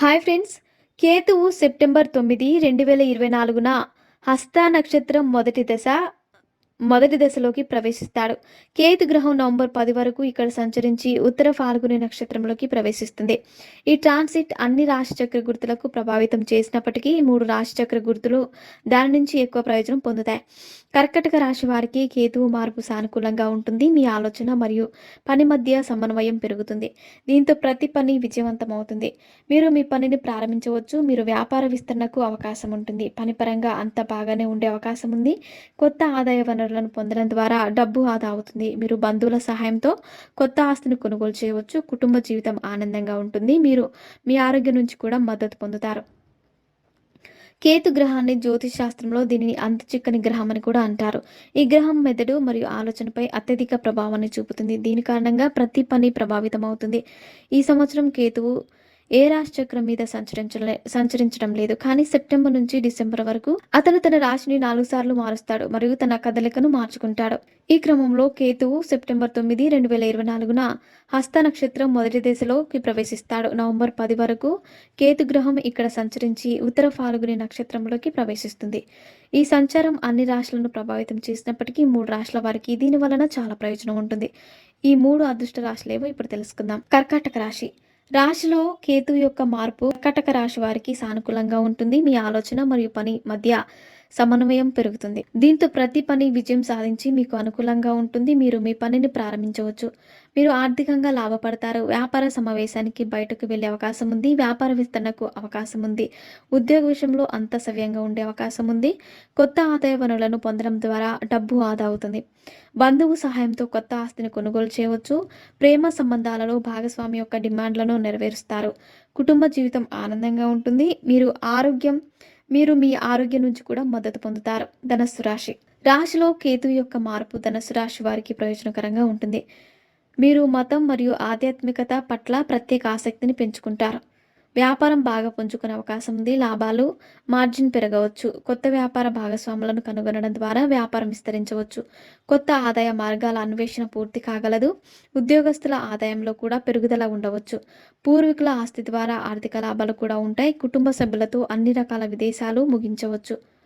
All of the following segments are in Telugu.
Hi friends. కేతువు సెప్టెంబర్ తొమ్మిది రెండు వేల ఇరవై నాలుగున హస్త నక్షత్రం మొదటి దశ మొదటి దశలోకి ప్రవేశిస్తాడు. కేతు గ్రహం నవంబర్ పది వరకు ఇక్కడ సంచరించి ఉత్తర ఫాల్గుని నక్షత్రంలోకి ప్రవేశిస్తుంది. ఈ ట్రాన్సిట్ అన్ని రాశిచక్ర గుర్తులకు ప్రభావితం చేసినప్పటికీ మూడు రాశిచక్ర గుర్తులు దాని నుంచి ఎక్కువ ప్రయోజనం పొందుతాయి. కర్కటక రాశి వారికి కేతువు మార్పు సానుకూలంగా ఉంటుంది. మీ ఆలోచన మరియు పని మధ్య సమన్వయం పెరుగుతుంది. దీంతో ప్రతి పని విజయవంతం అవుతుంది మీరు మీ పనిని ప్రారంభించవచ్చు. మీరు వ్యాపార విస్తరణకు అవకాశం ఉంటుంది. పనిపరంగా అంత బాగానే ఉండే అవకాశం ఉంది. కొత్త ఆదాయ వనరు వనరులను పొందడం ద్వారా డబ్బు ఆదా అవుతుంది. మీరు బంధువుల సహాయంతో కొత్త ఆస్తిని కొనుగోలు చేయవచ్చు. కుటుంబ జీవితం ఆనందంగా ఉంటుంది. మీరు మీ ఆరోగ్యం నుంచి కూడా మద్దతు పొందుతారు. కేతు గ్రహాన్ని జ్యోతిష్ శాస్త్రంలో దీనిని అంతుచిక్కని గ్రహం అని కూడా అంటారు. ఈ గ్రహం మెదడు మరియు ఆలోచనపై అత్యధిక ప్రభావాన్ని చూపుతుంది. దీని కారణంగా ప్రతి పని ప్రభావితం అవుతుంది ఈ సంవత్సరం కేతువు ఏ రాశిచక్రం మీద సంచరించలే సంచరించడం లేదు. కానీ సెప్టెంబర్ నుంచి డిసెంబర్ వరకు అతను తన రాశిని నాలుగు సార్లు మారుస్తాడు మరియు తన కదలికను మార్చుకుంటాడు. ఈ క్రమంలో కేతువు సెప్టెంబర్ తొమ్మిది రెండు వేల ఇరవై నాలుగున హస్త నక్షత్రం మొదటి దశలోకి ప్రవేశిస్తాడు. నవంబర్ పది వరకు కేతు గ్రహం ఇక్కడ సంచరించి ఉత్తర ఫాల్గుని నక్షత్రంలోకి ప్రవేశిస్తుంది. ఈ సంచారం అన్ని రాశులను ప్రభావితం చేసినప్పటికీ మూడు రాశుల వారికి దీని వలన చాలా ప్రయోజనం ఉంటుంది. ఈ మూడు అదృష్ట రాశులేవో ఇప్పుడు తెలుసుకుందాం. కర్కాటక రాశి. రాశిలో కేతు యొక్క మార్పు కటక రాశి వారికి సానుకూలంగా ఉంటుంది. మీ ఆలోచన మరియు పని మధ్య సమన్వయం పెరుగుతుంది. దీంతో ప్రతి పని విజయం సాధించి మీకు అనుకూలంగా ఉంటుంది. మీరు మీ పనిని ప్రారంభించవచ్చు. మీరు ఆర్థికంగా లాభపడతారు. వ్యాపార సమావేశానికి బయటకు వెళ్ళే అవకాశం ఉంది. వ్యాపార విస్తరణకు అవకాశం ఉంది. ఉద్యోగ విషయంలో అంత సవ్యంగా ఉండే అవకాశం ఉంది. కొత్త ఆదాయ వనరులను పొందడం ద్వారా డబ్బు ఆదా అవుతుంది. బంధువు సహాయంతో కొత్త ఆస్తిని కొనుగోలు చేయవచ్చు. ప్రేమ సంబంధాలలో భాగస్వామి యొక్క డిమాండ్లను నెరవేరుస్తారు. కుటుంబ జీవితం ఆనందంగా ఉంటుంది. మీరు ఆరోగ్యం మీరు మీ ఆరోగ్యం నుంచి కూడా మద్దతు పొందుతారు. ధనస్సు రాశి. రాశిలో కేతు యొక్క మార్పు ధనస్సు రాశి వారికి ప్రయోజనకరంగా ఉంటుంది. మీరు మతం మరియు ఆధ్యాత్మికత పట్ల ప్రత్యేక ఆసక్తిని పెంచుకుంటారు. వ్యాపారం బాగా పుంజుకునే అవకాశం ఉంది. లాభాలు మార్జిన్ పెరగవచ్చు. కొత్త వ్యాపార భాగస్వాములను కనుగొనడం ద్వారా వ్యాపారం విస్తరించవచ్చు. కొత్త ఆదాయ మార్గాల అన్వేషణ పూర్తి కాగలదు. ఉద్యోగస్తుల ఆదాయంలో కూడా పెరుగుదల ఉండవచ్చు. పూర్వీకుల ఆస్తి ద్వారా ఆర్థిక లాభాలు కూడా ఉంటాయి. కుటుంబ సభ్యులతో అన్ని రకాల విదేశాలు ముగించవచ్చు.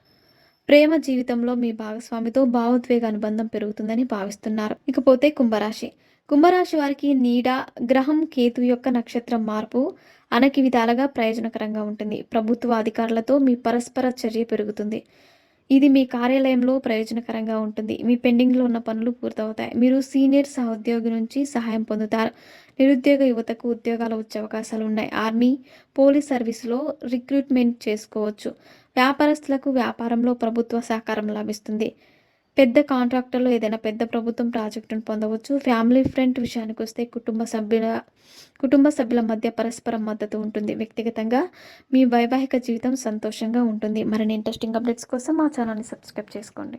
ప్రేమ జీవితంలో మీ భాగస్వామితో భావోద్వేగ అనుబంధం పెరుగుతుందని భావిస్తున్నారు. ఇకపోతే కుంభరాశి. కుంభరాశి వారికి నీడ గ్రహం కేతు యొక్క నక్షత్రం మార్పు అనేక విధాలుగా ప్రయోజనకరంగా ఉంటుంది. ప్రభుత్వ అధికారులతో మీ పరస్పర చర్య పెరుగుతుంది. ఇది మీ కార్యాలయంలో ప్రయోజనకరంగా ఉంటుంది. మీ పెండింగ్లో ఉన్న పనులు పూర్తవుతాయి. మీరు సీనియర్ సహోద్యోగి నుంచి సహాయం పొందుతారు. నిరుద్యోగ యువతకు ఉద్యోగాలు వచ్చే అవకాశాలు ఉన్నాయి. ఆర్మీ పోలీస్ సర్వీసులో రిక్రూట్మెంట్ చేసుకోవచ్చు. వ్యాపారస్తులకు వ్యాపారంలో ప్రభుత్వ సహకారం లభిస్తుంది. పెద్ద కాంట్రాక్టర్లో ఏదైనా పెద్ద ప్రభుత్వం ప్రాజెక్టును పొందవచ్చు. ఫ్యామిలీ ఫ్రెండ్ విషయానికి వస్తే కుటుంబ సభ్యుల కుటుంబ సభ్యుల మధ్య పరస్పరం మద్దతు ఉంటుంది. వ్యక్తిగతంగా మీ వైవాహిక జీవితం సంతోషంగా ఉంటుంది. మరిన్ని ఇంట్రెస్టింగ్ అప్డేట్స్ కోసం మా ఛానల్ని సబ్స్క్రైబ్ చేసుకోండి.